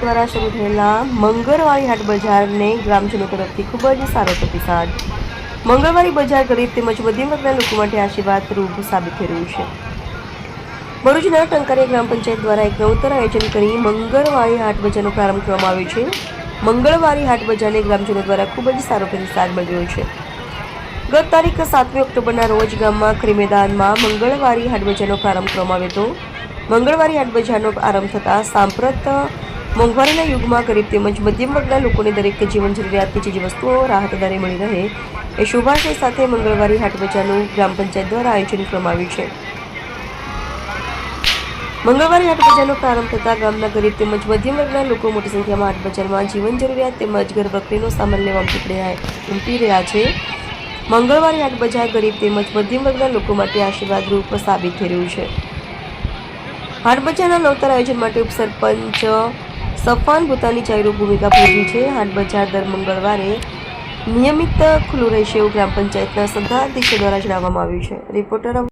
દ્વારા શરૂ થયેલા મંગળવારી હાટ બજારને ગ્રામજનો તરફથી ખૂબ જ સારો પ્રતિસાદ. મંગળવારી બજાર ગરીબ તેમજ મધ્યમ વર્ગના લોકો માટે આશીર્વાદ રૂપ સાબિત થઈ રહ્યું છે. ભરૂચના ટંકારી ગ્રામ પંચાયત દ્વારા એક નવતર આયોજન કરી મંગળવારી હાટ બજારનો પ્રારંભ કરવામાં આવ્યો છે. મંગળવારી હાટ બજારને ગ્રામજનો દ્વારા ખૂબ જ સારો પ્રતિસાદ મળ્યો છે. ગત તારીખ સાતમી ઓક્ટોબરના રોજ ગામમાં ખરી મેદાનમાં મંગળવારી હાટ બજારનો પ્રારંભ કરવામાં આવ્યો હતો. મંગળવારી હાટ બજારનો આરંભ થતાં સાંપ્રત મોંઘવારીના યુગમાં ગરીબ તેમજ મધ્યમ વર્ગના લોકોને દરેક જીવન જરૂરિયાતની ચીજ વસ્તુઓ રાહત દરે મળી રહે એ શુભાશય સાથે મંગળવારી હાટ બજારનું ગ્રામ પંચાયત દ્વારા આયોજન કરવામાં આવ્યું છે. મંગળવારે હાટ બજારનો પ્રારંભ થતાં ગામના ગરીબ તેમજ મધ્યમ વર્ગના લોકો મોટી સંખ્યામાં હાટ બજારમાં જીવન જરૂરિયાત તેમજ ઘરવકરીનો સામાન લેવા ઉમટી રહ્યા છે. મંગળવારે હાટ બજાર ગરીબ તેમજ મધ્યમ વર્ગના લોકો માટે આશીર્વાદરૂપ સાબિત થઈ રહ્યું છે. હાટ બજારના નવતર આયોજન માટે ઉપસરપંચ સફાન પોતાની ચાયરો ભૂમિકા ભજવી છે. હાટ બજાર દર મંગળવારે નિયમિત ખુલ્લું રહેશે એવું ગ્રામ પંચાયતના સત્તાધીશો દ્વારા જણાવવામાં આવ્યું છે. રિપોર્ટર